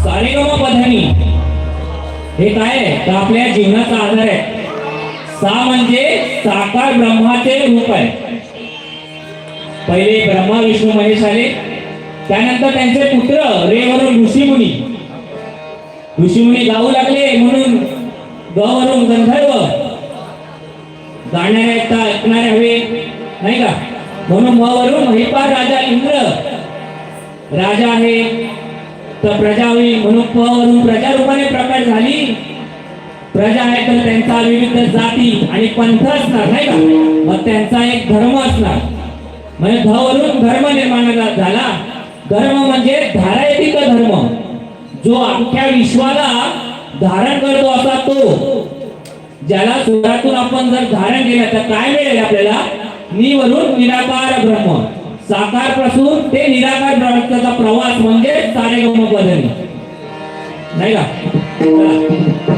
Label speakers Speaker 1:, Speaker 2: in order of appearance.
Speaker 1: सारेगम हे काय तर आपल्या जीवनाचा आधार आहे. सा म्हणजे साकार ब्रह्माचे रूप आहे. पहिले ब्रह्मा विष्णू महेश आले. त्यानंतर त्यांचे पुत्र रे वरून ऋषीमुनी. ऋषीमुनी गाऊ लागले म्हणून ग गंधर्व गाणारे ऐकणारे हवे नाही का? म्हणून मवरून वरून महिपाल राजा इंद्र राजा आहे. तर प्रजा होईल म्हणून प वरून प्रजा रूपाने प्रकट झाली. प्रजा आहे तर त्यांचा विविध जाती आणि पंथ असणार नाही का? मग त्यांचा एक धर्म असणार. म्हणजे धवरून वरून धर्म निर्माण झाला. धर्म म्हणजे धारायतिक धर्म. जो अख्ख्या विश्वाला धारण करतो असा तो. ज्याला सुरातून आपण जर धारण केलं तर काय मिळेल आपल्याला? मी वरून निराकार ब्रह्म. साकारपासून ते निराकार ब्रह्माचा प्रवास म्हणजे सारेगम बदल नाही का?